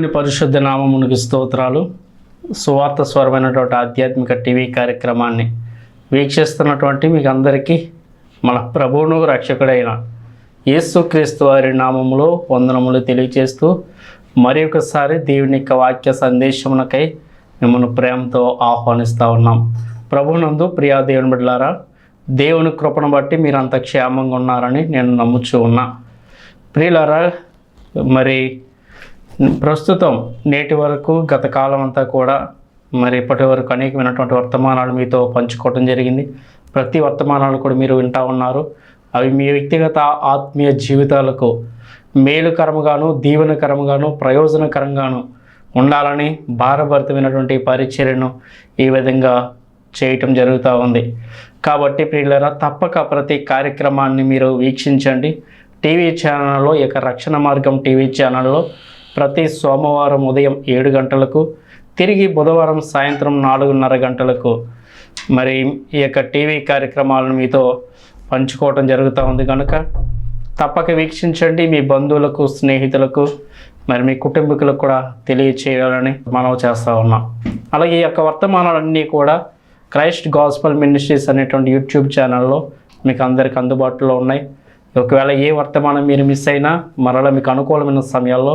దేవుని పరిశుద్ధ నామమునికి స్తోత్రాలు. సువార్త స్వరమైనటువంటి ఆధ్యాత్మిక టీవీ కార్యక్రమాన్ని వీక్షిస్తున్నటువంటి మీకు అందరికీ మన ప్రభువును రక్షకుడైన యేసుక్రీస్తు వారి నామములో వందనములు తెలియజేస్తూ మరి ఒకసారి దేవుని యొక్క వాక్య సందేశమునకై మిమ్మల్ని ప్రేమతో ఆహ్వానిస్తూ ఉన్నాం. ప్రభునందు ప్రియా దేవుని బిడ్డలారా దేవుని కృపను బట్టి మీరు అంత క్షేమంగా ఉన్నారని నేను నమ్ముచూ ఉన్నా. ప్రియులారా మరి ప్రస్తుతం నేటి వరకు గత కాలం అంతా కూడా మరి ఇప్పటి వరకు అనేకమైనటువంటి వర్తమానాలు మీతో పంచుకోవడం జరిగింది. ప్రతి వర్తమానాలు కూడా మీరు వింటా ఉన్నారు. అవి మీ వ్యక్తిగత ఆత్మీయ జీవితాలకు మేలుకరముగాను దీవెనకరముగాను ప్రయోజనకరంగాను ఉండాలని భారభరితమైనటువంటి పరిచర్యను ఈ విధంగా చేయటం జరుగుతూ ఉంది. కాబట్టి ప్రియులరా తప్పక ప్రతి కార్యక్రమాన్ని మీరు వీక్షించండి. టీవీ ఛానల్లో యొక్క రక్షణ మార్గం టీవీ ఛానల్లో ప్రతి సోమవారం ఉదయం ఏడు గంటలకు తిరిగి బుధవారం సాయంత్రం నాలుగున్నర గంటలకు. మరి ఈ యొక్క టీవీ కార్యక్రమాలను మీతో పంచుకోవటం జరుగుతూ ఉంది కనుక తప్పక వీక్షించండి మీ బంధువులకు స్నేహితులకు మరి మీ కుటుంబీకులకు కూడా తెలియచేయాలని మనం చేస్తూ ఉన్నాం. అలాగే ఈ యొక్క వర్తమానాలన్నీ కూడా క్రైస్ట్ గాస్పల్ మినిస్ట్రీస్ అనేటువంటి యూట్యూబ్ ఛానల్లో మీకు అందరికి అందుబాటులో ఉన్నాయి. ఒకవేళ ఏ వర్తమానం మీరు మిస్ అయినా మరలా మీకు అనుకూలమైన సమయాల్లో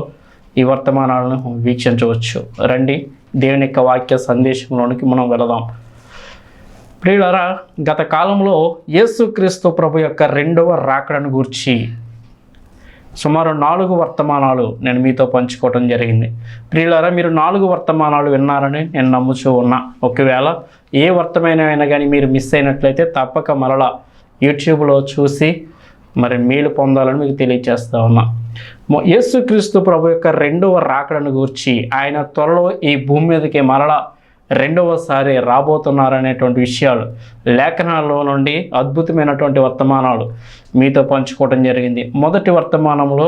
ఈ వర్తమానాలను వీక్షించవచ్చు. రండి దేవుని యొక్క వాక్య సందేశంలోనికి మనం వెళదాం. ప్రియులరా గత కాలంలో యేసుక్రీస్తు ప్రభు యొక్క రెండవ రాకడను గూర్చి సుమారు నాలుగు వర్తమానాలు నేను మీతో పంచుకోవటం జరిగింది. ప్రియులారా మీరు నాలుగు వర్తమానాలు విన్నారని నేను నమ్ముచూ ఉన్నా. ఒకవేళ ఏ వర్తమానమైనా కానీ మీరు మిస్ అయినట్లయితే తప్పక మరలా యూట్యూబ్లో చూసి మరి మేలు పొందాలని మీకు తెలియజేస్తా ఉన్నా. యేసుక్రీస్తు ప్రభు యొక్క రెండవ రాకడను గూర్చి ఆయన త్వరలో ఈ భూమి మీదకి మరలా రెండవసారి రాబోతున్నారనేటువంటి విషయాలు లేఖనాల్లో నుండి అద్భుతమైనటువంటి వర్తమానాలు మీతో పంచుకోవడం జరిగింది. మొదటి వర్తమానంలో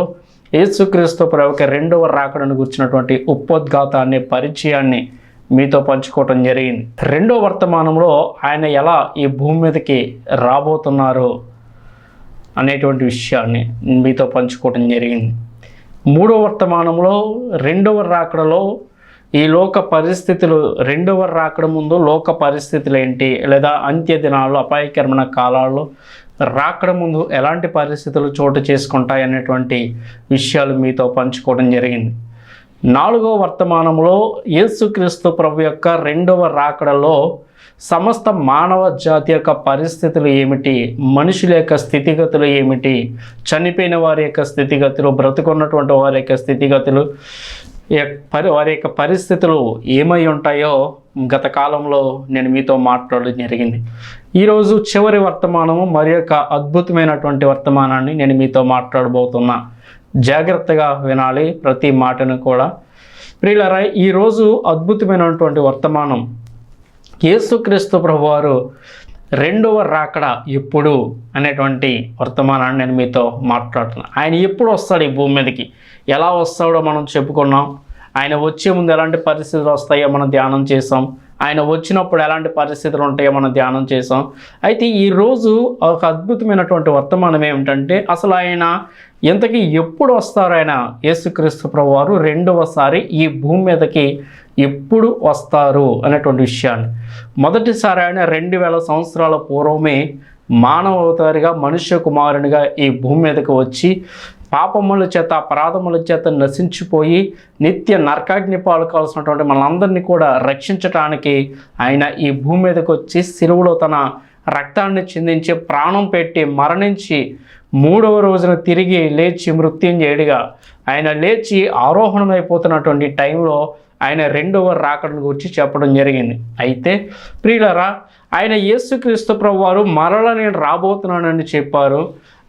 యేసుక్రీస్తు ప్రభు యొక్క రెండవ రాకడను గుర్చినటువంటి ఉపోద్ఘాతాన్ని పరిచయాన్ని మీతో పంచుకోవటం జరిగింది. రెండో వర్తమానంలో ఆయన ఎలా ఈ భూమి మీదకి రాబోతున్నారు అనేటువంటి విషయాన్ని మీతో పంచుకోవటం జరిగింది. మూడో వర్తమానంలో రెండవ రాకడలో ఈ లోక పరిస్థితులు రెండవ రాకడ ముందు లోక పరిస్థితులు ఏంటి? లేదా అంత్య దినాల్లో అపాయకరమైన కాలాల్లో రాకడ ముందు ఎలాంటి పరిస్థితులు చోటు చేసుకుంటాయి అనేటువంటి విషయాలు మీతో పంచుకోవడం జరిగింది. నాలుగో వర్తమానంలో యేసుక్రీస్తు ప్రభు యొక్క రెండవ రాకడలో సమస్త మానవ జాతి యొక్క పరిస్థితులు ఏమిటి? మనుషుల యొక్క స్థితిగతులు ఏమిటి? చనిపోయిన వారి యొక్క స్థితిగతులు బ్రతుకున్నటువంటి వారి యొక్క స్థితిగతులు పరి వారి యొక్క పరిస్థితులు ఏమై ఉంటాయో గత కాలంలో నేను మీతో మాట్లాడడం జరిగింది. ఈరోజు చివరి వర్తమానము మరి యొక్క అద్భుతమైనటువంటి వర్తమానాన్ని నేను మీతో మాట్లాడబోతున్నా. జాగ్రత్తగా వినాలి ప్రతి మాటను కూడా. ప్రియులరా ఈరోజు అద్భుతమైనటువంటి వర్తమానం యేసుక్రీస్తు ప్రభువారు రెండవ రాకడ ఎప్పుడు అనేటువంటి వర్తమానాన్ని నేను మీతో మాట్లాడుతున్నాను ఆయన ఎప్పుడు వస్తాడు ఈ భూమి మీదకి? ఎలా వస్తాడో మనం చెప్పుకున్నాం. ఆయన వచ్చే ముందు ఎలాంటి పరిస్థితులు వస్తాయో మనం ధ్యానం చేసాం ఆయన వచ్చినప్పుడు ఎలాంటి పరిస్థితులు ఉంటాయో మనం ధ్యానం చేసాం అయితే ఈరోజు ఒక అద్భుతమైనటువంటి వర్తమానం ఏమిటంటే అసలు ఆయన ఇంతకీ ఎప్పుడు వస్తారు ఆయన యేసుక్రీస్తు ప్రభు వారు రెండవసారి ఈ భూమి మీదకి ఎప్పుడు వస్తారు అనేటువంటి విషయాన్ని. మొదటిసారి ఆయన రెండు వేల సంవత్సరాల పూర్వమే మానవ అవతారిగా మనుష్య కుమారునిగా ఈ భూమి మీదకి వచ్చి పాపముల చేత అపరాధముల చేత నశించిపోయి నిత్య నరకాగ్ని పాలు కావాల్సినటువంటి మనందరినీ కూడా రక్షించటానికి ఆయన ఈ భూమి మీదకి వచ్చి సిలువలో తన రక్తాన్ని చిందించి ప్రాణం పెట్టి మరణించి మూడవ రోజున తిరిగి లేచి మృత్యుంజయుడిగా. ఆయన లేచి ఆరోహణమైపోతున్నటువంటి టైంలో ఆయన రెండవ రాకడను గురించి చెప్పడం జరిగింది. అయితే ప్రియులరా ఆయన యేసుక్రీస్తు ప్రభు వారు మరల నేను రాబోతున్నానని చెప్పారు.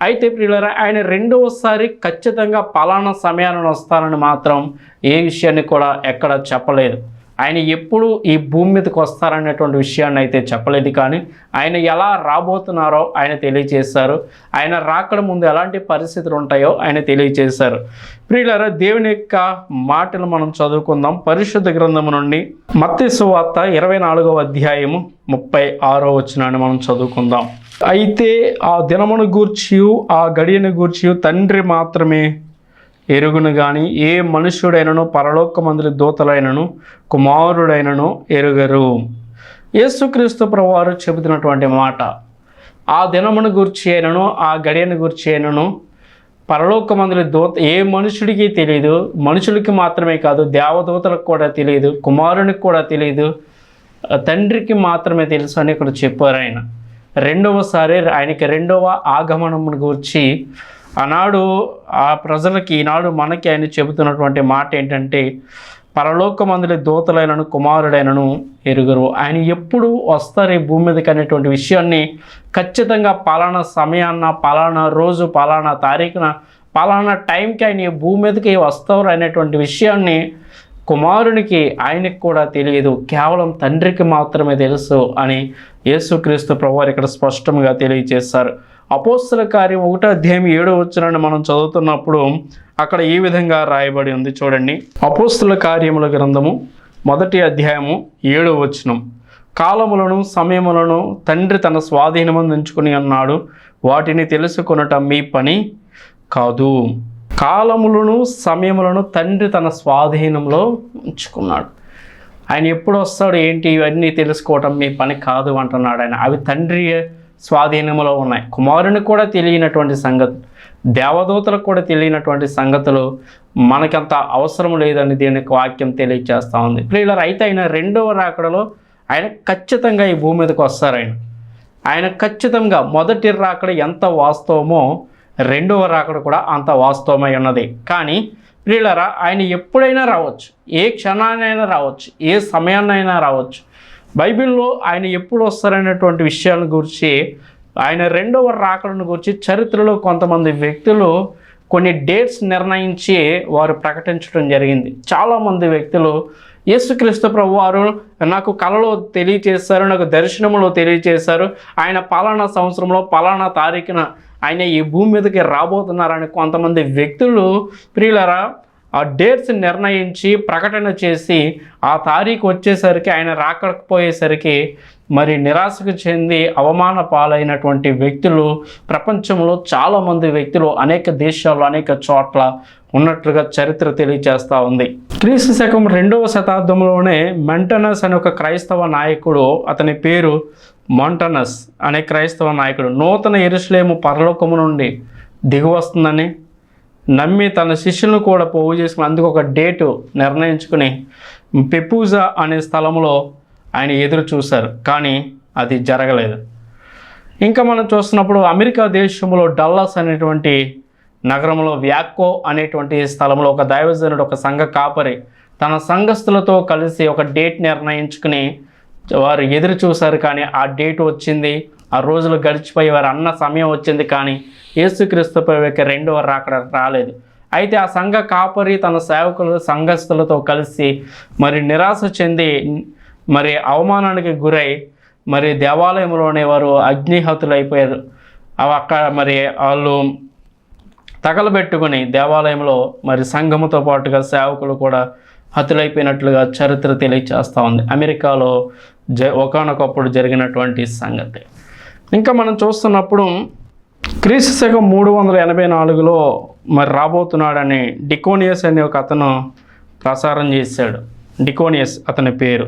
అయితే ప్రియులరా ఆయన రెండవసారి ఖచ్చితంగా పలానా సమయాలను వస్తానని మాత్రం ఏ విషయాన్ని కూడా ఎక్కడ చెప్పలేదు. ఆయన ఎప్పుడు ఈ భూమి మీదకి వస్తారనేటువంటి విషయాన్ని అయితే చెప్పలేదు కానీ ఆయన ఎలా రాబోతున్నారో ఆయన తెలియజేశారు ఆయన రాకడ ముందు ఎలాంటి పరిస్థితులు ఉంటాయో ఆయన తెలియజేశారు ప్రియులరా దేవుని యొక్క మాటలు మనం చదువుకుందాం. పరిశుద్ధ గ్రంథము నుండి మత్తి సువార్త ఇరవై నాలుగవ అధ్యాయము ముప్పై ఆరో వచ్చినాన్ని మనం చదువుకుందాం. అయితే ఆ దినమును గూర్చి ఆ గడియను గూర్చి తండ్రి మాత్రమే ఎరుగును కానీ ఏ మనుష్యుడైనను పరలోకమందులి దూతలైనను కుమారుడైనను ఎరుగరు. యేసుక్రీస్తు ప్రభువారు చెబుతున్నటువంటి మాట. ఆ దినమును గురించి అయినను ఆ గడియను గురించి అయినను పరలోకమందుల దూత ఏ మనుషుడికి తెలియదు మనుషులకి మాత్రమే కాదు దేవదూతలకు కూడా తెలియదు కుమారునికి కూడా తెలియదు తండ్రికి మాత్రమే తెలుసు అని ఇక్కడ చెప్పారు ఆయన. రెండవసారి ఆయనకి రెండవ ఆగమనమును గురించి ఆనాడు ఆ ప్రజలకి ఈనాడు మనకి ఆయన చెబుతున్నటువంటి మాట ఏంటంటే పరలోకమందుల దూతలైనను కుమారుడైనను ఎరుగురు. ఆయన ఎప్పుడు వస్తారు ఈ భూమి మీదకి అనేటువంటి విషయాన్ని ఖచ్చితంగా పలానా సమయాన్న పలానా రోజు పలానా తారీఖున పలానా టైంకి ఆయన ఈ భూమి మీదకి వస్తారు అనేటువంటి విషయాన్ని కుమారునికి ఆయనకి కూడా తెలియదు. కేవలం తండ్రికి మాత్రమే తెలుసు అని యేసుక్రీస్తు ప్రభువారు ఇక్కడ స్పష్టంగా తెలియజేశారు. అపోస్తుల కార్యం ఒకటో అధ్యాయం ఏడో వచ్చినని మనం చదువుతున్నప్పుడు అక్కడ ఈ విధంగా రాయబడి ఉంది చూడండి. అపోస్తుల కార్యముల గ్రంథము మొదటి అధ్యాయము ఏడో వచనం. కాలములను సమయములను తండ్రి తన స్వాధీనమందు ఉంచుకుని అన్నాడు. వాటిని తెలుసుకొనట మీ పని కాదు. కాలములను సమయములను తండ్రి తన స్వాధీనంలో ఉంచుకున్నాడు. ఆయన ఎప్పుడు వస్తాడు ఏంటి ఇవన్నీ తెలుసుకోవటం మీ పని కాదు అంటున్నాడు ఆయన. అవి తండ్రి స్వాధీనంలో ఉన్నాయి. కుమారునికి కూడా తెలియనటువంటి సంగతి దేవదూతలకు కూడా తెలియనటువంటి సంగతులు మనకంత అవసరం లేదని దీనికి వాక్యం తెలియజేస్తూ ఉంది. ప్రియులర్ అయితే ఆయన రెండవ రాకడలో ఆయన ఖచ్చితంగా ఈ భూమి మీదకి వస్తారు ఆయన. ఆయన ఖచ్చితంగా మొదటి రాకడ ఎంత వాస్తవమో రెండవ రాకడ కూడా అంత వాస్తవమై ఉన్నది. కానీ ప్రియులరా ఆయన ఎప్పుడైనా రావచ్చు. ఏ క్షణాన్నైనా రావచ్చు. ఏ సమయాన్నైనా రావచ్చు. బైబిల్లో ఆయన ఎప్పుడు వస్తారనేటువంటి విషయాలను గురించి ఆయన రెండవ రాకలను గురించి చరిత్రలో కొంతమంది వ్యక్తులు కొన్ని డేట్స్ నిర్ణయించి వారు ప్రకటించడం జరిగింది. చాలామంది వ్యక్తులు యేసుక్రీస్తు ప్రభు వారు నాకు కళలో తెలియచేశారు నాకు దర్శనంలో తెలియచేశారు ఆయన పలానా సంవత్సరంలో పలానా తారీఖున ఆయన ఈ భూమి మీదకి రాబోతున్నారని కొంతమంది వ్యక్తులు ప్రియులరా ఆ డేట్స్ నిర్ణయించి ప్రకటన చేసి ఆ తారీఖు వచ్చేసరికి ఆయన రాకపోయేసరికి మరి నిరాశకు చెంది అవమాన పాలైనటువంటి వ్యక్తులు ప్రపంచంలో చాలామంది వ్యక్తులు అనేక దేశాల్లో అనేక చోట్ల ఉన్నట్లుగా చరిత్ర తెలియజేస్తూ ఉంది. క్రీస్తు శకం రెండవ శతాబ్దంలోనే మెంటనస్ అనే ఒక క్రైస్తవ నాయకుడు అతని పేరు మొంటనస్ అనే క్రైస్తవ నాయకుడు నూతన ఎరుసలేము పరలోకము నుండి దిగువస్తుందని నమ్మి తన శిష్యులను కూడా పోగు చేసుకుని అందుకు ఒక డేటు నిర్ణయించుకుని పెపూజా అనే స్థలంలో ఆయన ఎదురు చూశారు కానీ అది జరగలేదు. ఇంకా మనం చూస్తున్నప్పుడు అమెరికా దేశంలో డల్లాస్ అనేటువంటి నగరంలో వ్యాక్కో అనేటువంటి స్థలంలో ఒక దైవజనుడు ఒక సంఘ కాపరి తన సంఘస్థులతో కలిసి ఒక డేట్ నిర్ణయించుకుని వారు ఎదురు చూశారు కానీ ఆ డేట్ వచ్చింది ఆ రోజులు గడిచిపోయి వారు అన్న సమయం వచ్చింది కానీ యేసుక్రీస్తు యొక్క రెండవ రాకడ రాలేదు. అయితే ఆ సంఘ కాపరి తన సేవకులు సంఘస్థులతో కలిసి మరి నిరాశ చెంది మరి అవమానానికి గురై మరి దేవాలయంలోనే వారు అగ్నిహతులైపోయారు. అవి అక్కడ మరి వాళ్ళు తగలబెట్టుకుని దేవాలయంలో మరి సంఘముతో పాటుగా సేవకులు కూడా హతులైపోయినట్లుగా చరిత్ర తెలియచేస్తూ ఉంది. అమెరికాలో జ ఒకనొకప్పుడు జరిగినటువంటి సంగతి. ఇంకా మనం చూస్తున్నప్పుడు క్రీస్తు శకం మూడు వందల ఎనభై నాలుగులో మరి రాబోతున్నాడని డికోనియస్ అనే ఒక అతను ప్రసారం చేశాడు. డికోనియస్ అతని పేరు.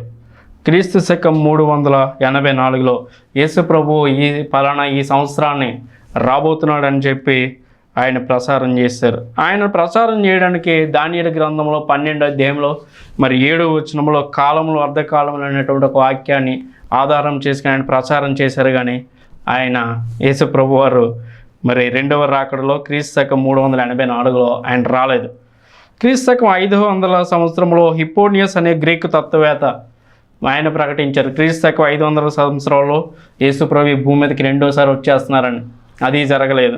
క్రీస్తు శకం మూడు వందల ఎనభై నాలుగులో యేసు ప్రభు ఈ పలానా ఈ సంవత్సరాన్ని రాబోతున్నాడని చెప్పి ఆయన ప్రసారం చేశారు. ఆయన ప్రసారం చేయడానికి దానియల గ్రంథంలో పన్నెండు అధ్యాయంలో మరి ఏడు వచ్చినంలో కాలంలో అర్ధకాలంలో అనేటువంటి ఒక వాక్యాన్ని ఆధారం చేసుకుని ఆయన ప్రచారం చేశారు. కానీ ఆయన యేసు ప్రభు వారు మరి రెండవ రాకడలో క్రీస్తు శకం మూడు వందల ఎనభై నాలుగులో ఆయన రాలేదు. క్రీస్తు శకం ఐదు వందల సంవత్సరంలో హిపోనియస్ అనే గ్రీకు తత్వవేత్త ఆయన ప్రకటించారు. క్రీస్తు శకం ఐదు వందల సంవత్సరాల్లో యేసుప్రభు భూమి మీదకి రెండోసారి వచ్చేస్తున్నారని. అది జరగలేదు.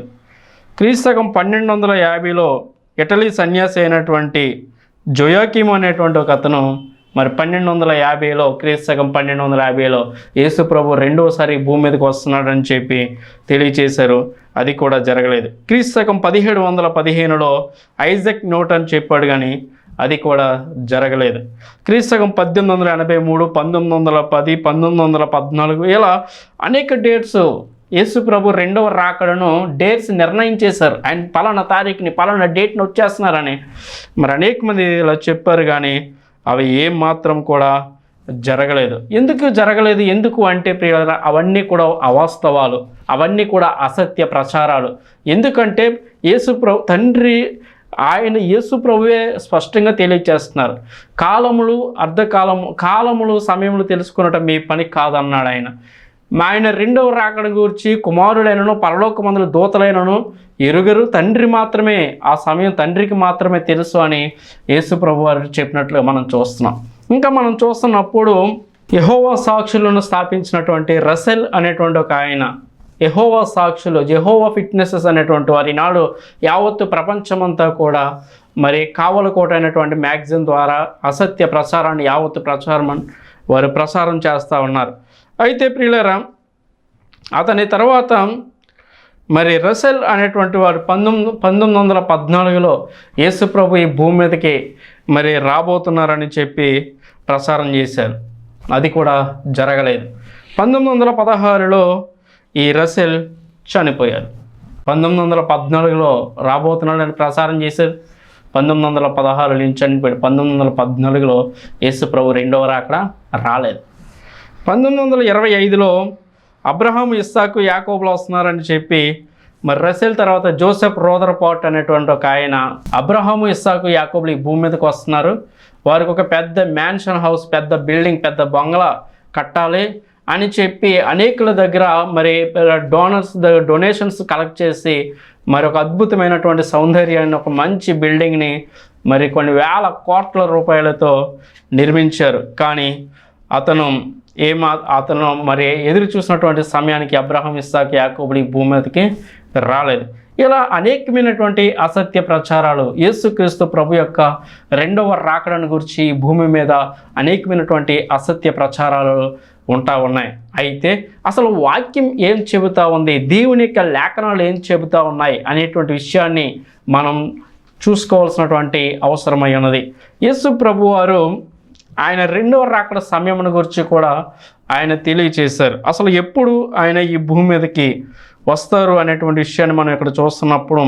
క్రీస్తు శకం పన్నెండు వందల యాభైలో ఇటలీ సన్యాసి అయినటువంటి జొయాకిమ్ అనేటువంటి ఒక అతను మరి పన్నెండు వందల యాభైలో క్రీస్తు పన్నెండు వందల యాభైలో యేసు ప్రభు రెండోసారి భూమి మీదకి వస్తున్నాడని చెప్పి తెలియచేశారు. అది కూడా జరగలేదు. క్రీస్తు పదిహేడు వందల పదిహేనులో ఐజక్ న్యూటన్ చెప్పాడు కానీ అది కూడా జరగలేదు. క్రీస్తకం పద్దెనిమిది వందల ఎనభై మూడు పంతొమ్మిది వందల పది పంతొమ్మిది వందల పద్నాలుగు ఇలా అనేక డేట్స్ యేసు ప్రభు రెండవ రాకడను డేట్స్ నిర్ణయించేశారు. ఆయన పలానా తారీఖుని పలానా డేట్ని వచ్చేస్తున్నారని. మరి అనేక మంది ఇలా చెప్పారు కానీ అవి ఏం మాత్రం కూడా జరగలేదు. ఎందుకు జరగలేదు? ఎందుకు అంటే ప్రియులారా అవన్నీ కూడా అవాస్తవాలు. అవన్నీ కూడా అసత్య ప్రచారాలు. ఎందుకంటే యేసు ప్రభు తండ్రి ఆయన యేసు ప్రభువే స్పష్టంగా తెలియచేస్తున్నారు. కాలములు అర్ధకాలము కాలములు సమయములు తెలుసుకున్నటం మీ పని కాదన్నాడు ఆయన. ఆయన రెండవ రాకడ గురించి కుమారుడైనను పరలోక మందుల దూతలైనను ఎరుగరు. తండ్రి మాత్రమే ఆ సమయం తండ్రికి మాత్రమే తెలుసు అని యేసు ప్రభు వారు చెప్పినట్లుగా మనం చూస్తున్నాం. ఇంకా మనం చూస్తున్నప్పుడు యహోవా సాక్షులను స్థాపించినటువంటి రసెల్ అనేటువంటి ఒక ఆయన యహోవా సాక్షులు జెహోవా ఫిట్నెసెస్ అనేటువంటి వారి నాడు యావత్తు ప్రపంచమంతా కూడా మరి కావలకోట అయినటువంటి మ్యాగజైన్ ద్వారా అసత్య ప్రచారాన్ని యావత్తు ప్రచారం అన్- వారు ప్రసారం చేస్తూ ఉన్నారు. అయితే ప్రియులరా అతని తర్వాత మరి రసెల్ అనేటువంటి వారు పంతొమ్మిది పంతొమ్మిది వందల పద్నాలుగులో యేసుప్రభు ఈ భూమి మీదకి మరి రాబోతున్నారని చెప్పి ప్రసారం చేశారు. అది కూడా జరగలేదు. పంతొమ్మిది వందల పదహారులో ఈ రసెల్ చనిపోయారు పంతొమ్మిది వందల పద్నాలుగులో రాబోతున్నాడని ప్రసారం చేశారు. పంతొమ్మిది వందల పదహారు నుంచి చనిపోయాడు. పంతొమ్మిది వందల పద్నాలుగులో యేసుప్రభు రెండవ రాకడ రాలేదు. పంతొమ్మిది వందల ఇరవై ఐదులో అబ్రహాం ఇస్సాకు యాకోబులు వస్తున్నారని చెప్పి మరి రసెల్ తర్వాత జోసెఫ్ రోదర్పాట్ అనేటువంటి ఒక ఆయన అబ్రహాము ఇస్సాకు యాకోబులు ఈ భూమి మీదకి వస్తున్నారు. వారికి ఒక పెద్ద మ్యాన్షన్ హౌస్ పెద్ద బిల్డింగ్ పెద్ద బంగ్లా కట్టాలి అని చెప్పి అనేకుల దగ్గర మరి డోనర్స్ డొనేషన్స్ కలెక్ట్ చేసి మరి ఒక అద్భుతమైనటువంటి సౌందర్యాన్ని ఒక మంచి బిల్డింగ్ని మరి కొన్ని వేల కోట్ల రూపాయలతో నిర్మించారు. కానీ అతను ఏమా అతను మరి ఎదురు చూసినటువంటి సమయానికి అబ్రహం ఇస్సాక్ యాకోబుడి భూమి మీదకి రాలేదు. ఇలా అనేకమైనటువంటి అసత్య ప్రచారాలు యేసుక్రీస్తు ప్రభు యొక్క రెండవ రాకడను గురించి భూమి మీద అనేకమైనటువంటి అసత్య ప్రచారాలు ఉంటా ఉన్నాయి. అయితే అసలు వాక్యం ఏం చెబుతా ఉంది? దేవుని యొక్క లేఖనాలు ఏం చెబుతా ఉన్నాయి? అనేటువంటి విషయాన్ని మనం చూసుకోవాల్సినటువంటి అవసరమై ఉన్నది. యేసు ప్రభు వారు ఆయన రెండవ రాకడ సమయమును గురించి కూడా ఆయన తెలియచేశారు. అసలు ఎప్పుడు ఆయన ఈ భూమి మీదకి వస్తారు అనేటువంటి విషయాన్ని మనం ఇక్కడ చూస్తున్నప్పుడు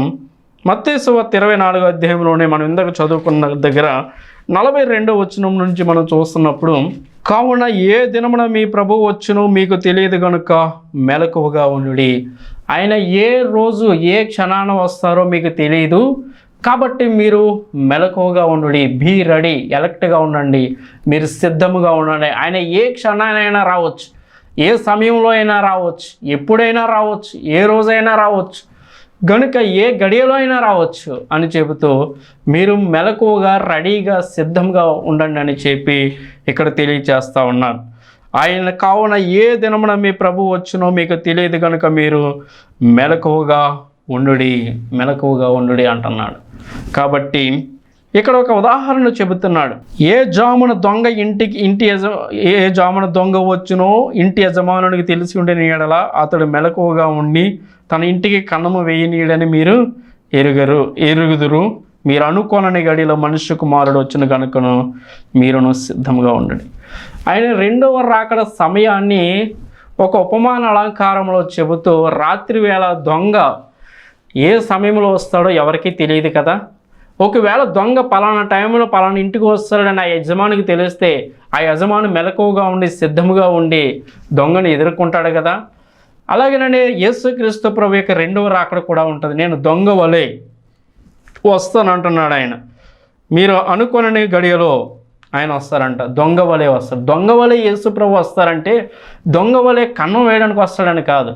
మత్తేశ్వ ఇరవై నాలుగో అధ్యాయంలోనే మనం ఇందాక చదువుకున్న దగ్గర నలభై రెండో వచనం నుంచి మనం చూస్తున్నప్పుడు కావున ఏ దినమున మీ ప్రభు వచ్చును మీకు తెలియదు కనుక మెలకువగా ఉండుడి. ఆయన ఏ రోజు ఏ క్షణాన వస్తారో మీకు తెలియదు. కాబట్టి మీరు మెలకువగా ఉండండి బీ రెడీ ఎలక్ట్గా ఉండండి. మీరు సిద్ధముగా ఉండండి. ఆయన ఏ క్షణానైనా రావచ్చు. ఏ సమయంలో అయినా రావచ్చు. ఎప్పుడైనా రావచ్చు. ఏ రోజైనా రావచ్చు. గనుక ఏ గడియలో అయినా రావచ్చు అని చెబుతూ మీరు మెలకువగా రెడీగా సిద్ధంగా ఉండండి అని చెప్పి ఇక్కడ తెలియచేస్తూ ఉన్నాను. ఆయన కావున ఏ దినమున మీ ప్రభు వచ్చునో మీకు తెలియదు కనుక మీరు మెలకువగా ఉండుడి మెలకువగా ఉండుడి అంటున్నాడు. కాబట్టి ఇక్కడ ఒక ఉదాహరణ చెబుతున్నాడు. ఏ జామున దొంగ ఇంటికి ఇంటి యజ ఏ జామున దొంగ వచ్చునో ఇంటి యజమానునికి తెలిసి ఉండే నీడల అతడు మెలకువగా ఉండి తన ఇంటికి కన్నము వేయనీయడని మీరు ఎరుగరు ఎరుగుదురు. మీరు అనుకోనని గడిలో మనుష్య కుమారుడు వచ్చిన కనుకను మీరును సిద్ధంగా ఉండండి. ఆయన రెండవ రాకడ సమయాన్ని ఒక ఉపమాన అలంకారంలో చెబుతూ రాత్రి వేళ దొంగ ఏ సమయంలో వస్తాడో ఎవరికీ తెలియదు కదా? ఒకవేళ దొంగ పలానా టైంలో పలానా ఇంటికి వస్తాడని ఆ యజమానికి తెలిస్తే ఆ యజమాని మెలకువగా ఉండి సిద్ధముగా ఉండి దొంగను ఎదుర్కొంటాడు కదా? అలాగేనండి యేసుక్రీస్తు ప్రభు యొక్క రెండవ రాకడ కూడా ఉంటుంది. నేను దొంగ వలే వస్తాను అంటున్నాడు ఆయన. మీరు అనుకోనని గడియలో ఆయన వస్తారంట. దొంగ వలె వస్తారు. దొంగ వలె యేసుప్రభు వస్తారంటే దొంగ వలె కన్నం వేయడానికి వస్తాడని కాదు.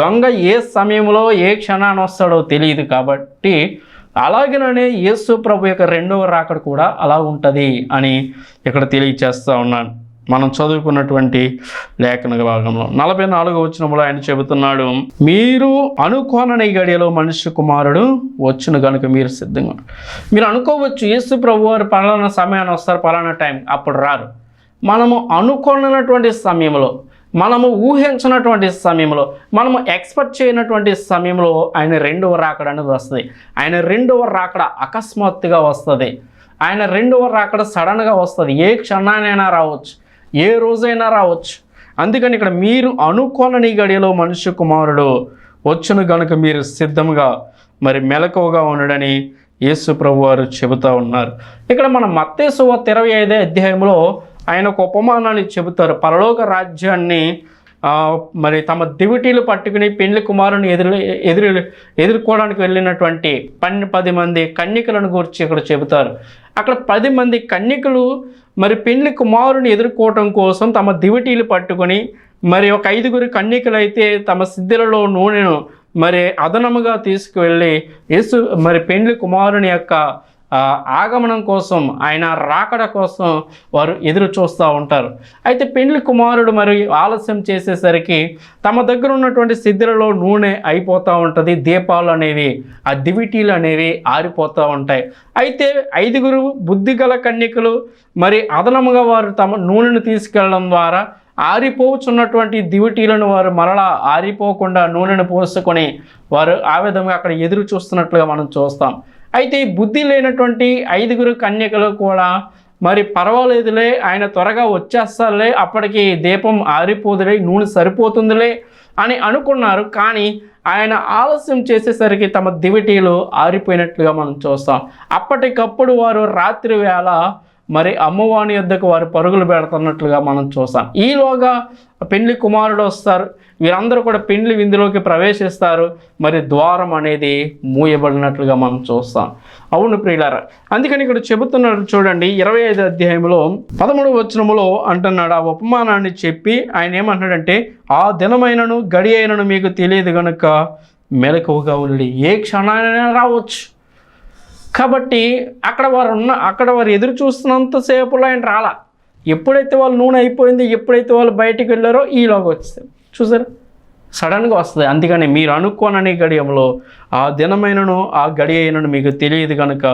దొంగ ఏ సమయంలో ఏ క్షణాన్ని వస్తాడో తెలియదు కాబట్టి అలాగేననే యేసు ప్రభు యొక్క రెండవ రాకడ కూడా అలా ఉంటుంది అని ఇక్కడ తెలియచేస్తూ ఉన్నాను. మనం చదువుకున్నటువంటి లేఖన భాగంలో. నలభై నాలుగో వచ్చినప్పుడు ఆయన చెబుతున్నాడు మీరు అనుకోనని గడియలో మనిషి కుమారుడు వచ్చును కనుక మీరు సిద్ధంగా మీరు అనుకోవచ్చు యేసు ప్రభు వారు పలానా సమయాన్ని వస్తారు పలానా టైం అప్పుడు రారు. మనము అనుకున్నటువంటి సమయంలో మనము ఊహించినటువంటి సమయంలో మనము ఎక్స్పెక్ట్ చేయనటువంటి సమయంలో ఆయన రెండవ రాకడ అనేది వస్తుంది. ఆయన రెండవ రాకడ అకస్మాత్తుగా వస్తుంది. ఆయన రెండవ రాకడ సడన్గా వస్తుంది. ఏ క్షణానైనా రావచ్చు. ఏ రోజైనా రావచ్చు. అందుకని ఇక్కడ మీరు అనుకోనని గడియలో మనుష్య కుమారుడు వచ్చును గనుక మీరు సిద్ధంగా మరి మెలకువగా ఉండడని యేసు ప్రభు వారు చెబుతూ ఉన్నారు. ఇక్కడ మన మత్తేసువ ఇరవై ఐదే అధ్యాయంలో ఆయన ఒక ఉపమానాన్ని చెబుతారు. పరలోక రాజ్యాన్ని మరి తమ దివిటీలు పట్టుకుని పెండ్లి కుమారుని ఎదురు ఎదురు ఎదుర్కోవడానికి వెళ్ళినటువంటి పన్నె పది మంది కన్యకలను గురించి ఇక్కడ చెబుతారు. అక్కడ పది మంది కన్యకలు మరి పెండ్లి కుమారుని ఎదుర్కోవటం కోసం తమ దివిటీలు పట్టుకొని మరి ఒక ఐదుగురు కన్యకలైతే తమ సిద్ధిలలో నూనెను మరి అదనముగా తీసుకువెళ్ళి యేసు మరి పెండ్లి కుమారుని యొక్క ఆగమనం కోసం ఆయన రాకడ కోసం వారు ఎదురు చూస్తూ ఉంటారు. అయితే పెండ్లి కుమారుడు మరి ఆలస్యం చేసేసరికి తమ దగ్గర ఉన్నటువంటి సిద్ధులలో నూనె అయిపోతూ ఉంటుంది దీపాలు అనేవి ఆ దివిటీలు అనేవి ఆరిపోతూ ఉంటాయి. అయితే ఐదుగురు బుద్ధిగల కన్యకులు మరి అదనముగా వారు తమ నూనెను తీసుకెళ్ళడం ద్వారా ఆరిపోచున్నటువంటి దివిటీలను వారు మరలా ఆరిపోకుండా నూనెను పోసుకొని వారు ఆ విధంగా అక్కడ ఎదురు చూస్తున్నట్లుగా మనం చూస్తాం. అయితే బుద్ధి లేనటువంటి ఐదుగురు కన్యకలు కూడా మరి పర్వాలేదులే ఆయన త్వరగా వచ్చేస్తారులే అప్పటికి దీపం ఆరిపోదులే నూనె సరిపోతుందిలే అని అనుకున్నారు. కానీ ఆయన ఆలస్యం చేసేసరికి తమ దివిటీలు ఆరిపోయినట్లుగా మనం చూస్తాం. అప్పటికప్పుడు వారు రాత్రి వేళ మరి అమ్మవాని యొద్దకు వారు పరుగులు పెడుతున్నట్లుగా మనం చూస్తాం ఈలోగా పెండ్లి కుమారుడు వస్తారు. వీరందరూ కూడా పెండ్లి విందులోకి ప్రవేశిస్తారు. మరి ద్వారం అనేది మూయబడినట్లుగా మనం చూస్తాం. అవును ప్రియులారా అందుకని ఇక్కడ చెబుతున్నాడు చూడండి ఇరవై ఐదు అధ్యాయంలో పదమూడు వచనములో అంటున్నాడు. ఆ ఉపమానాన్ని చెప్పి ఆయన ఏమంటున్నాడంటే ఆ దినమైనను గడి అయినను మీకు తెలియదు కనుక మెలకువగా ఉండి ఏ క్షణానైనా రావచ్చు. కాబట్టి అక్కడ వారు ఉన్న అక్కడ వారు ఎదురు చూస్తున్నంతసేపులో ఆయన రాలా. ఎప్పుడైతే వాళ్ళు నూనె అయిపోయింది ఎప్పుడైతే వాళ్ళు బయటికి వెళ్ళారో ఈలోగా వచ్చేసారు చూసారు? సడన్గా వస్తుంది. అందుకని మీరు అనుకోనని గడియంలో ఆ దినమైనను ఆ గడి అయినను మీకు తెలియదు కనుక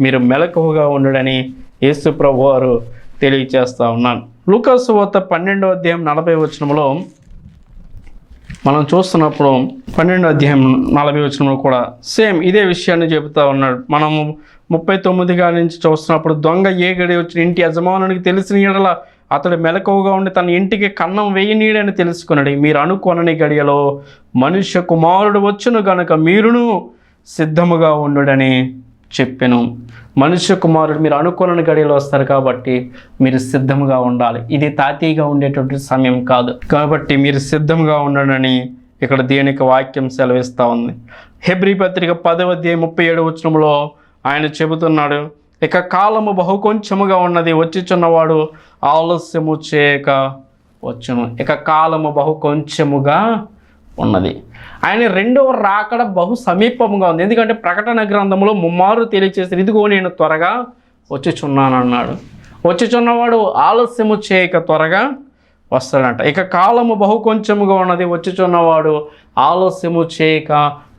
మీరు మెలకువగా ఉండడని యేసు ప్రభు వారు తెలియచేస్తూ ఉన్నాను. లూకాసు వద్ద పన్నెండో అధ్యాయం నలభై వచనంలో మనం చూస్తున్నప్పుడు పన్నెండు అధ్యాయం నలభై వచనంలో కూడా సేమ్ ఇదే విషయాన్ని చెబుతా ఉన్నాడు. మనము ముప్పై తొమ్మిదిగా నుంచి చూస్తున్నప్పుడు దొంగ ఏ గడి వచ్చిన ఇంటి యజమానునికి తెలిసిన ఎడల అతడు మెలకువగా ఉండి తన ఇంటికి కన్నం వేయనీడని తెలుసుకున్నాడు. మీరు అనుకోనని గడియలో మనుష్య కుమారుడు వచ్చును గనక మీరును సిద్ధముగా ఉండుడని చెప్పాను. మనుష్య కుమారుడు మీరు అనుకూలన గడియలు వస్తారు కాబట్టి మీరు సిద్ధంగా ఉండాలి. ఇది తాతీగా ఉండేటువంటి సమయం కాదు. కాబట్టి మీరు సిద్ధంగా ఉండడని ఇక్కడ దేనికి వాక్యం సెలవిస్తూ ఉంది. హెబ్రి పత్రిక పదవ అధ్యాయం ముప్పై ఏడు వచనంలో ఆయన చెబుతున్నాడు ఇక కాలము బహు కొంచెముగా ఉన్నది వచ్చిచున్నవాడు ఆలస్యము చేయక వచ్చును. ఇక కాలము బహు కొంచెముగా ఉన్నది. ఆయన రెండవ రాకడ బహు సమీపంగా ఉంది. ఎందుకంటే ప్రకటన గ్రంథంలో ముమ్మారు తెలియచేసి ఇదిగో నేను త్వరగా వచ్చుచున్నాను అన్నాడు వచ్చుచున్నవాడు ఆలస్యము చేయక త్వరగా వస్తాడంట. ఇక కాలము బహు కొంచెముగా ఉన్నది. వచ్చుచున్నవాడు ఆలస్యము చేయక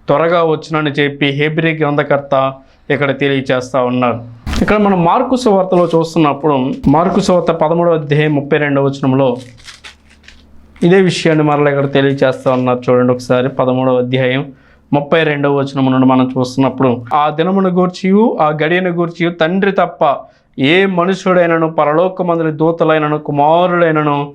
త్వరగా వచ్చునని చెప్పి హెబ్రి గ్రంథకర్త ఇక్కడ తెలియచేస్తూ ఉన్నారు ఇక్కడ మనం మార్కు సువార్తలో చూస్తున్నప్పుడు మార్కు సువార్త పదమూడవ అధ్యాయం ముప్పై రెండవ వచనంలో ఇదే విషయాన్ని మరలా ఇక్కడ తెలియచేస్తా ఉన్నారు చూడండి ఒకసారి పదమూడవ అధ్యాయం ముప్పై రెండవ వచనం నుండి మనం చూస్తున్నప్పుడు ఆ దినమును గూర్చియు ఆ గడియను గూర్చియు తండ్రి తప్ప ఏ మనుషుడైనను పరలోకమందుని దూతలైనను కుమారుడైనను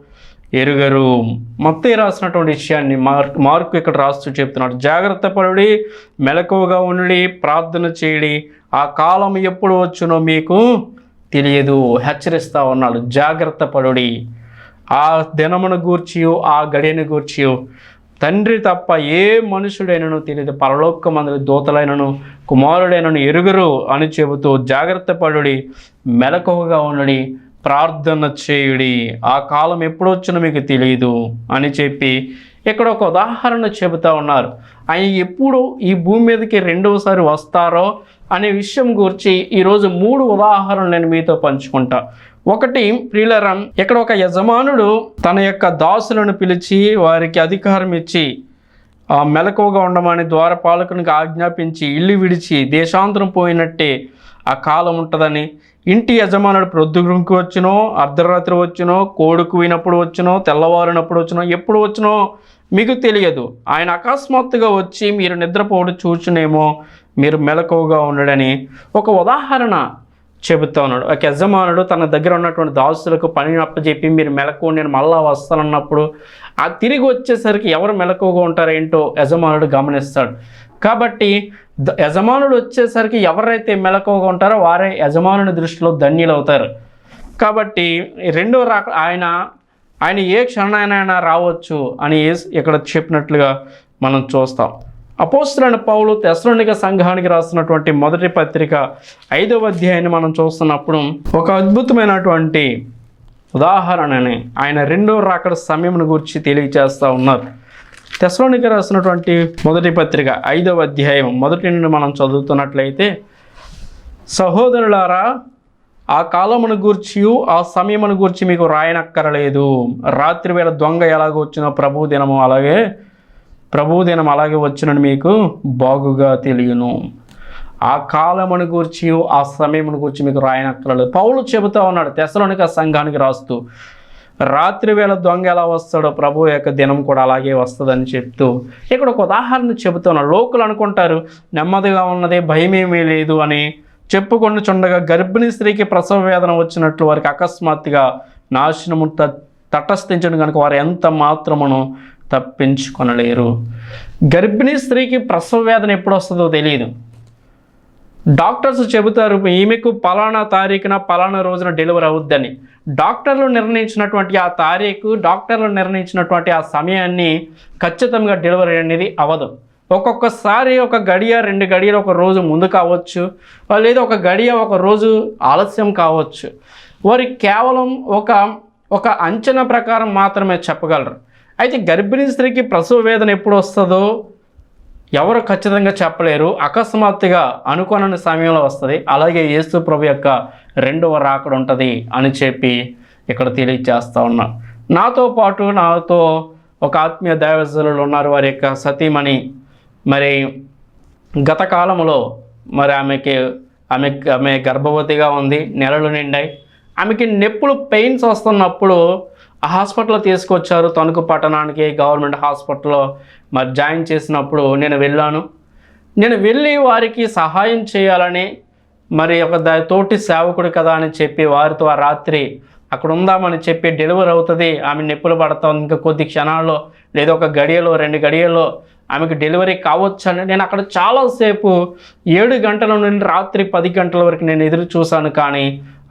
ఎరుగరు. మత్తయి రాసినటువంటి విషయాన్ని మార్క్ మార్కు ఇక్కడ రాస్తూ చెప్తున్నాడు. జాగ్రత్త పడి మెలకువగా ఉండి ప్రార్థన చేయడి. ఆ కాలం ఎప్పుడు వచ్చునో మీకు తెలియదు. హెచ్చరిస్తా ఉన్నాడు. జాగ్రత్త పడుడి. ఆ దినమును గూర్చియో ఆ గడియను గూర్చియో. తండ్రి తప్ప ఏ మనుషుడైనను తెలియదు. పరలోకమందుల దూతలైనను కుమారుడైనను ఎరుగురు అని చెబుతూ జాగ్రత్త పడుడి మెలకువగా ఉండడి ప్రార్థన చేయుడి. ఆ కాలం ఎప్పుడు మీకు తెలియదు అని చెప్పి ఇక్కడ ఒక ఉదాహరణ చెబుతా ఉన్నారు. ఆయన ఎప్పుడు ఈ భూమి మీదకి రెండవసారి వస్తారో అనే విషయం గురించి ఈరోజు మూడు ఉదాహరణలు నేను మీతో పంచుకుంటా. ఒకటి ప్రియులరం ఇక్కడ ఒక యజమానుడు తన యొక్క దాసులను పిలిచి వారికి అధికారం ఇచ్చి మెలకువగా ఉండమని ద్వారపాలకునికి ఆజ్ఞాపించి ఇల్లు విడిచి దేశాంతరం పోయినట్టే ఆ కాలం ఉంటుందని. ఇంటి యజమానుడు ప్రొద్దుగురికి వచ్చినో అర్ధరాత్రి వచ్చినో కోడుకు వినప్పుడు వచ్చినో తెల్లవారినప్పుడు వచ్చినో ఎప్పుడు వచ్చినో మీకు తెలియదు. ఆయన అకస్మాత్తుగా వచ్చి మీరు నిద్రపోవడం చూచునేమో మీరు మెలకువగా ఉండడని. ఒక ఉదాహరణ చెబుతా ఉన్నాడు. ఒక యజమానుడు తన దగ్గర ఉన్నటువంటి దాసులకు పని అప్పచెప్పి మీరు మెలకువని నేను మళ్ళా వస్తానన్నప్పుడు ఆ తిరిగి వచ్చేసరికి ఎవరు మెలకువగా ఉంటారో ఏంటో యజమానుడు గమనిస్తాడు. కాబట్టి ద- యజమానుడు వచ్చేసరికి ఎవరైతే మెలకువగా ఉంటారో వారే యజమానుని దృష్టిలో ధన్యులు అవుతారు కాబట్టి రెండో రక ఆయన ఆయన ఏ క్షణానైనా రావచ్చు అని ఇక్కడ చెప్పినట్లుగా మనం చూస్తాం. అపోస్తులైన పౌలు తెసలోనిక సంఘానికి రాస్తున్నటువంటి మొదటి పత్రిక ఐదవ అధ్యాయాన్ని మనం చూస్తున్నప్పుడు ఒక అద్భుతమైనటువంటి ఉదాహరణని ఆయన రెండో రాకడ సమయమును గురించి తెలియజేస్తూ ఉన్నారు. తెసలోనిక రాసినటువంటి మొదటి పత్రిక ఐదవ అధ్యాయం మొదటి నుండి మనం చదువుతున్నట్లయితే సహోదరులారా ఆ కాలమును గూర్చి ఆ సమయమును గూర్చి మీకు రాయనక్కరలేదు. రాత్రి వేళ దొంగ ఎలాగ వచ్చినో ప్రభు దినము అలాగే ప్రభు దినం అలాగే వచ్చినని మీకు బాగుగా తెలియను. ఆ కాలమును గూర్చి ఆ సమయమును గూర్చి మీకు రాయనక్కర్లేదు. పౌలు చెబుతా ఉన్నాడు తెసలోనిక సంఘానికి రాస్తూ రాత్రి వేళ దొంగ ఎలా వస్తాడో ప్రభు యొక్క దినం కూడా అలాగే వస్తుందని చెప్తూ ఇక్కడ ఒక ఉదాహరణ చెబుతున్నాడు లోకులు అనుకుంటారు నెమ్మదిగా ఉన్నది భయమేమీ లేదు అని చెప్పుకొని చుండగా గర్భిణీ స్త్రీకి ప్రసవ వేదన వచ్చినట్లు వారికి అకస్మాత్తుగా నాశనము త తటస్థించడం కనుక వారు ఎంత మాత్రమును తప్పించుకొనలేరు. గర్భిణీ స్త్రీకి ప్రసవ వేదన ఎప్పుడు వస్తుందో తెలియదు డాక్టర్స్ చెబుతారు ఈమెకు పలానా తారీఖున పలానా రోజున డెలివరీ అవుద్దని. డాక్టర్లు నిర్ణయించినటువంటి ఆ తారీఖు డాక్టర్లు నిర్ణయించినటువంటి ఆ సమయాన్ని ఖచ్చితంగా డెలివరీ అనేది అవ్వదు. ఒక్కొక్కసారి ఒక గడియ రెండు గడియలు ఒక రోజు ముందు కావచ్చు లేదా ఒక గడియ ఒక రోజు ఆలస్యం కావచ్చు. వారి కేవలం ఒక ఒక అంచనా ప్రకారం మాత్రమే చెప్పగలరు. అయితే గర్భిణీ స్త్రీకి ప్రసవ వేదన ఎప్పుడు వస్తుందో ఎవరు ఖచ్చితంగా చెప్పలేరు. అకస్మాత్తుగా అనుకోనని సమయంలో వస్తుంది. అలాగే యేసు ప్రభు యొక్క రెండవ రాకడ ఉంటుంది అని చెప్పి ఇక్కడ తెలియజేస్తూ ఉన్నా. నాతో పాటు నాతో ఒక ఆత్మీయ దైవజనులు ఉన్నారు. వారి యొక్క సతీమణి. మరి గత కాలంలో మరి ఆమెకి ఆమె ఆమె గర్భవతిగా ఉంది. నెలలు నిండాయి. ఆమెకి నొప్పులు పెయిన్స్ వస్తున్నప్పుడు ఆ హాస్పిటల్లో తీసుకొచ్చారు. తణుకు పట్టణానికి గవర్నమెంట్ హాస్పిటల్లో మరి జాయిన్ చేసినప్పుడు నేను వెళ్ళాను. నేను వెళ్ళి వారికి సహాయం చేయాలని మరి ఒక తోటి సేవకుడు కదా అని చెప్పి వారితో ఆ రాత్రి అక్కడ ఉందామని చెప్పి డెలివరీ అవుతుంది. ఆమె నొప్పులు పడతాం. ఇంకా కొద్ది క్షణాల్లో లేదా ఒక గడియలో రెండు గడియల్లో ఆమెకు డెలివరీ కావచ్చు అని నేను అక్కడ చాలాసేపు ఏడు గంటల నుండి రాత్రి పది గంటల వరకు నేను ఎదురు చూశాను కానీ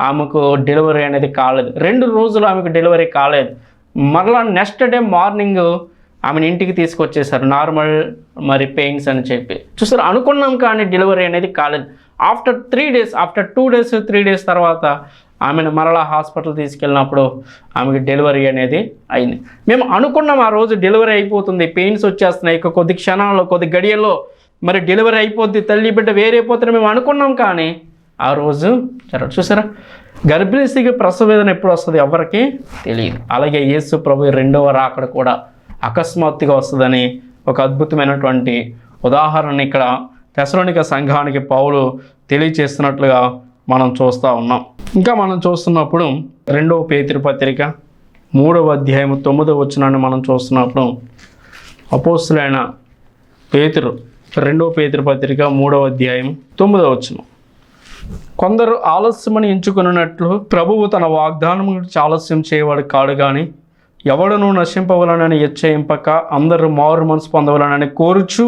ఆమెకు డెలివరీ అనేది కాలేదు. రెండు రోజులు ఆమెకు డెలివరీ కాలేదు. మరలా నెక్స్ట్ డే మార్నింగ్ ఆమెను ఇంటికి తీసుకొచ్చేసారు నార్మల్ మరి పెయిన్స్ అని చెప్పి. చూసారు? అనుకున్నాం కానీ డెలివరీ అనేది కాలేదు. After three days after two days three days తర్వాత ఆమెను మరలా హాస్పిటల్ తీసుకెళ్ళినప్పుడు ఆమెకి డెలివరీ అనేది అయింది. మేము అనుకున్నాం ఆ రోజు డెలివరీ అయిపోతుంది పెయిన్స్ వచ్చేస్తున్నాయి ఇక కొద్ది క్షణాల్లో కొద్ది గడియల్లో మరి డెలివరీ అయిపోద్ది తల్లి బిడ్డ వేరైపోతుంది మేము అనుకున్నాం కానీ ఆ రోజు జరగదు. చూసారా? గర్భిణీ స్త్రీకి వేదన ఎప్పుడు వస్తుంది ఎవరికి తెలియదు. అలాగే యేసు ప్రభు రెండవ రాకడ కూడా అకస్మాత్తుగా వస్తుందని ఒక అద్భుతమైనటువంటి ఉదాహరణ ఇక్కడ తెసలోనిక సంఘానికి పౌలు తెలియచేస్తున్నట్లుగా మనం చూస్తూ ఉన్నాం. ఇంకా మనం చూస్తున్నప్పుడు రెండవ పేతిరి పత్రిక మూడవ అధ్యాయం తొమ్మిదవ వచ్చినాన్ని మనం చూస్తున్నప్పుడు అపోస్తులైన పేతురు రెండవ పేతురు పత్రిక మూడవ అధ్యాయం తొమ్మిదవ వచ్చిన కొందరు ఆలస్యమని ఎంచుకున్నట్లు ప్రభువు తన వాగ్దానం గురించి ఆలస్యం చేయవాడు కాడు కానీ ఎవడను నశింపవలనని హెచ్చయింపక అందరూ మారు మనసు పొందవలనని కోరుచు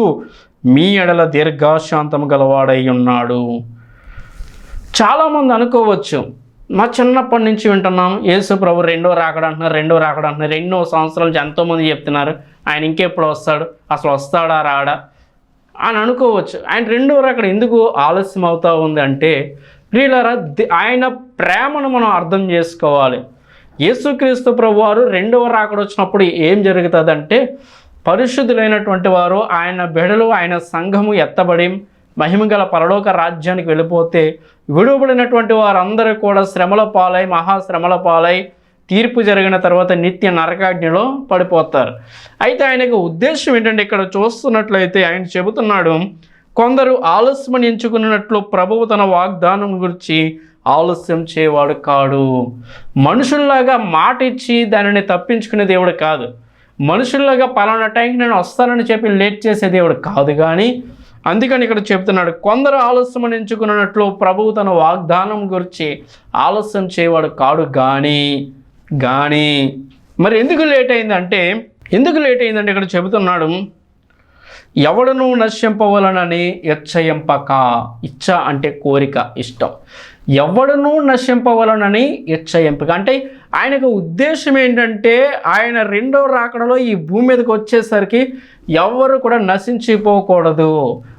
మీ ఎడల దీర్ఘశాంతము గలవాడై ఉన్నాడు. చాలామంది అనుకోవచ్చు మా చిన్నప్పటి నుంచి వింటున్నాం యేసు ప్రభు రెండో రాకడ అంటున్నారు రెండో రాకడ అంటున్నారు ఎన్నో సంవత్సరాల నుంచి ఎంతోమంది చెప్తున్నారు ఆయన ఇంకెప్పుడు వస్తాడు అసలు వస్తాడా రాడా? అని అనుకోవచ్చు. ఆయన రెండో రాకడ ఎందుకు ఆలస్యం అవుతా ఉంది అంటే ప్రియులరా ఆయన ప్రేమను మనం అర్థం చేసుకోవాలి. యేసుక్రీస్తు ప్రభు వారు రెండవ రాకడ వచ్చినప్పుడు ఏం జరుగుతుందంటే పరిశుద్ధులైనటువంటి వారు ఆయన బెడలు ఆయన సంఘము ఎత్తబడి మహిమగల పరలోక రాజ్యానికి వెళ్ళిపోతే విడువబడినటువంటి వారందరూ కూడా శ్రమల పాలై మహాశ్రమల పాలై తీర్పు జరిగిన తర్వాత నిత్య నరకాగ్నిలో పడిపోతారు. అయితే ఆయనకు ఉద్దేశం ఏంటంటే ఇక్కడ చూస్తున్నట్లయితే ఆయన చెబుతున్నాడు కొందరు ఆలస్యం ఎంచుకున్నట్లు ప్రభువు తన వాగ్దానం గురించి ఆలస్యం చేయవాడు కాడు. మనుషుల్లాగా మాట ఇచ్చి దానిని తప్పించుకునే దేవుడు కాదు. మనుషుల్లాగా పలానా టైంకి నేను వస్తానని చెప్పి లేట్ చేసే దేవుడు కాదు కానీ అందుకని ఇక్కడ చెప్తున్నాడు కొందరు ఆలస్యం ఎంచుకున్నట్లు ప్రభువు తన వాగ్దానం గురించి ఆలస్యం చేయవాడు కాడు కానీ కానీ మరి ఎందుకు లేట్ అయిందంటే ఎందుకు లేట్ అయిందంటే ఇక్కడ చెబుతున్నాడు ఎవడను నశింపవలనని ఇచ్చయింపక ఇచ్చ అంటే కోరిక ఇష్టం. ఎవడను నశింపవలనని ఇచ్చయింపక అంటే ఆయనకు ఉద్దేశం ఏంటంటే ఆయన రెండో రాకడలో ఈ భూమి మీదకి వచ్చేసరికి ఎవరు కూడా నశించిపోకూడదు.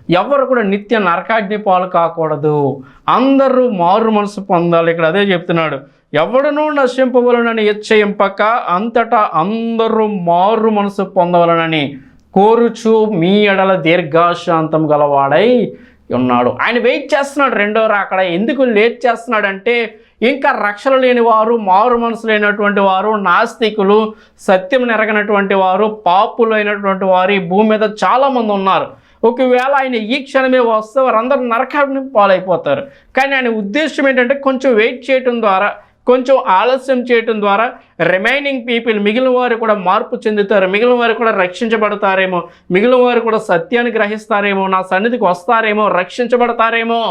ఎవరు కూడా నిత్య నరకాగ్ని పాలు కాకూడదు. అందరూ మారు మనసు పొందాలి. ఇక్కడ అదే చెప్తున్నాడు. ఎవడనూ నశింపవలనని ఇచ్చయింపక అంతటా అందరూ మారు మనసు పొందవలనని కోరుచు మీ ఎడల దీర్ఘశాంతం గలవాడై ఉన్నాడు. ఆయన వెయిట్ చేస్తున్నాడు రెండో రాకడ. ఎందుకు లేట్ చేస్తున్నాడంటే ఇంకా రక్షణ లేని వారు మారు మనసు లేనటువంటి వారు నాస్తికులు సత్యం నెరగనటువంటి వారు పాపులైనటువంటి వారు భూమి మీద చాలామంది ఉన్నారు. ఒకవేళ ఆయన ఈ క్షణమే వస్తే వారందరూ నరకాన్ని పాలైపోతారు. కానీ ఆయన ఉద్దేశం ఏంటంటే కొంచెం వెయిట్ చేయటం ద్వారా కొంచెం ఆలస్యం చేయటం ద్వారా రిమైనింగ్ పీపుల్ మిగిలిన వారు కూడా మార్పు చెందుతారు మిగిలిన వారు కూడా రక్షించబడతారేమో మిగిలిన వారు కూడా సత్యాన్ని గ్రహిస్తారేమో నా సన్నిధికి వస్తారేమో రక్షించబడతారేమో.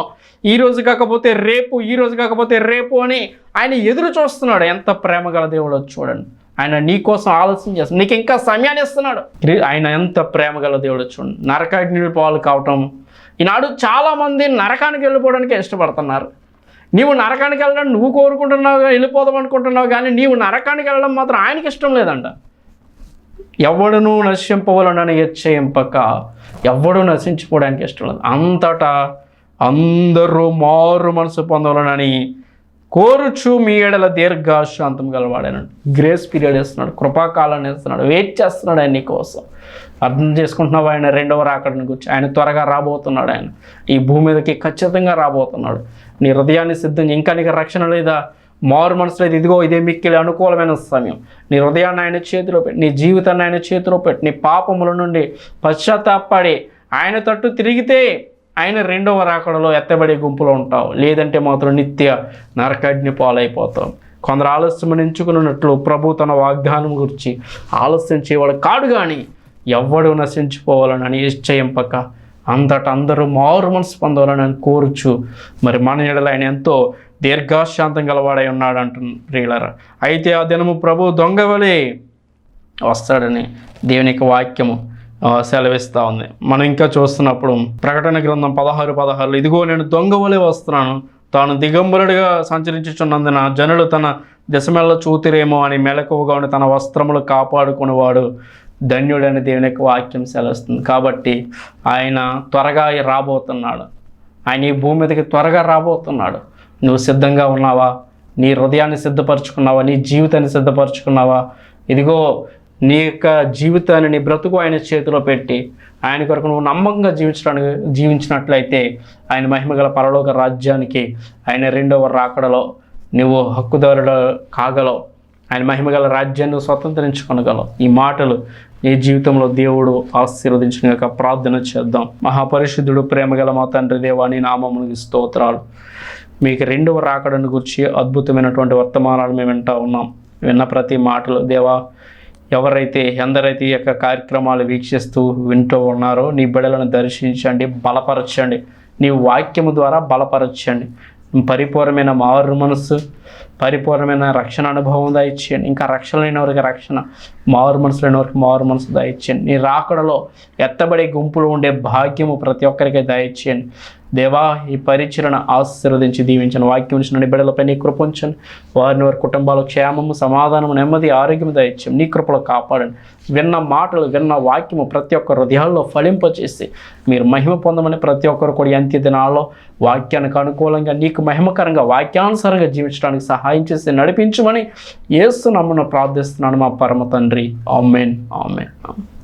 ఈ రోజు కాకపోతే రేపు ఈ రోజు కాకపోతే రేపు అని ఆయన ఎదురు చూస్తున్నాడు. ఎంత ప్రేమ గల దేవుడో చూడండి. ఆయన నీ కోసం ఆలోచన చేస్తాడు నీకు ఇంకా సమయాన్ని ఇస్తున్నాడు. ఆయన ఎంత ప్రేమ గల దేవుడు చూడండి నరకాగ్ని పాలు కావటం. ఈనాడు చాలామంది నరకానికి వెళ్ళిపోవడానికి ఇష్టపడుతున్నారు. నీవు నరకానికి వెళ్ళడం నువ్వు కోరుకుంటున్నావు వెళ్ళిపోదాం అనుకుంటున్నావు కానీ నీవు నరకానికి వెళ్ళడం మాత్రం ఆయనకి ఇష్టం లేదంట. ఎవడును నశింపవలనని హెచ్చయింపక ఎవడు నశించిపోవడానికి ఇష్టం లేదు అంతటా అందరూ మారు మనసు పొందవలనని కోరుచు మీ ఎడల దీర్ఘశాంతం గలవాడానండి. గ్రేస్ పీరియడ్ ఇస్తున్నాడు కృపాకాలాన్ని ఇస్తున్నాడు వెయిట్ చేస్తున్నాడు ఆయన నీకోసం. అర్థం చేసుకుంటున్నావు ఆయన రెండవ రాకడని గురించి? ఆయన త్వరగా రాబోతున్నాడు ఆయన. ఈ భూమి మీదకి ఖచ్చితంగా రాబోతున్నాడు. నీ హృదయాన్ని సిద్ధం ఇంకా నీకు రక్షణ లేదా? మారు మనసు లేదు. ఇదిగో ఇదే మిక్కిలి అనుకూలమైన సమయం. నీ హృదయాన్ని ఆయన చేతిలో పెట్టి. నీ జీవితాన్ని ఆయన చేతిలో పెట్టి. నీ పాపముల నుండి పశ్చాత్తాపడి ఆయన తట్టు తిరిగితే ఆయన రెండవ రాకడలో ఎత్తబడే గుంపులో ఉంటావు లేదంటే మాత్రం నిత్య నరకాగ్ని పాలైపోతాం. కొందరు ఆలస్యం ఎంచుకున్నట్లు ప్రభు తన వాగ్దానం గురించి ఆలస్యం చేయవాడు కాడు కానీ ఎవ్వడు నశించిపోవాలని నిశ్చయింపక అంతట అందరూ మారు మనసు పొందాలని కోరుచు మరి మన ఎడల ఆయన ఎంతో దీర్ఘశాంతం గలవాడై ఉన్నాడు అంటున్నారు ప్రియులరా. అయితే ఆ దినము ప్రభు దొంగవలే వస్తాడని దేవుని యొక్క వాక్యము సెలవిస్తూ ఉంది. మనం ఇంకా చూస్తున్నప్పుడు ప్రకటన గ్రంథం పదహారు పదహారులో ఇదిగో నేను దొంగ వలె వస్తున్నాను. తాను దిగంబరుడిగా సంచరించుచున్నందున జనులు తన దశమెల్ల చూతిరేమో అని మెలకువగా ఉండి తన వస్త్రములు కాపాడుకునేవాడు. ధన్యుడని దేవుని యొక్క వాక్యం సెలవుస్తుంది. కాబట్టి ఆయన త్వరగా రాబోతున్నాడు. ఆయన ఈ భూమి మీదకి త్వరగా రాబోతున్నాడు. నువ్వు సిద్ధంగా ఉన్నావా? నీ హృదయాన్ని సిద్ధపరచుకున్నావా? నీ జీవితాన్ని సిద్ధపరచుకున్నావా? ఇదిగో నీ యొక్క జీవితాన్ని నీ బ్రతుకు ఆయన చేతిలో పెట్టి ఆయన కొరకు నువ్వు నమ్మకంగా జీవించడానికి జీవించినట్లయితే ఆయన మహిమగల పరలోక రాజ్యానికి ఆయన రెండవ రాకడలో నువ్వు హక్కుదారుడు కాగలవు. ఆయన మహిమగల రాజ్యాన్ని స్వతంత్రించుకొనగలవు. ఈ మాటలు నీ జీవితంలో దేవుడు ఆశీర్వదించిన ప్రార్థన చేద్దాం. మహాపరిశుద్ధుడు ప్రేమగల మా తండ్రి దేవాని నామమునికి స్తోత్రాలు. మీకు రెండవ రాకడను గురించి అద్భుతమైనటువంటి వర్తమానాలు మేము వింటా ఉన్నాం. విన్న ప్రతి మాటలు దేవా ఎవరైతే ఎందరైతే ఈ యొక్క కార్యక్రమాలు వీక్షిస్తూ వింటూ ఉన్నారో నీ బిడలను దర్శించండి బలపరచండి. నీ వాక్యము ద్వారా బలపరచండి. పరిపూర్ణమైన మారు మనసు పరిపూర్ణమైన రక్షణ అనుభవం దయచేయండి ఇంకా రక్షణ లేని వారికి రక్షణ మారు మనసు లేని వారికి మారు మనసు దయచేయండి నీ రాకడలో ఎత్తబడే గుంపులో ఉండే భాగ్యము ప్రతి ఒక్కరికి దయచేయండి దేవా ఈ పరిచరణ ఆశీర్వదించి దీవించిన. వాక్యం ఉంచిన బిడలపై నీ కృప ఉంచండి వారిని వారి కుటుంబాల క్షేమము సమాధానము నెమ్మది ఆరోగ్యం దయచ్చాం నీ కృపలో కాపాడండి. విన్న మాటలు విన్న వాక్యము ప్రతి ఒక్క హృదయాల్లో ఫలింపచేసి మీరు మహిమ పొందమని ప్రతి ఒక్కరు కూడా ఎంత అంత్య దినాల్లో వాక్యానికి అనుకూలంగా నీకు మహిమకరంగా వాక్యానుసారంగా జీవించడానికి సహాయం చేసి నడిపించమని ఏసు నమ్మను ప్రార్థిస్తున్నాను మా పరమ తండ్రి. ఆమెన్. ఆమెన్.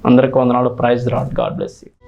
అందరికీ వందనాలు. Praise Lord God bless you.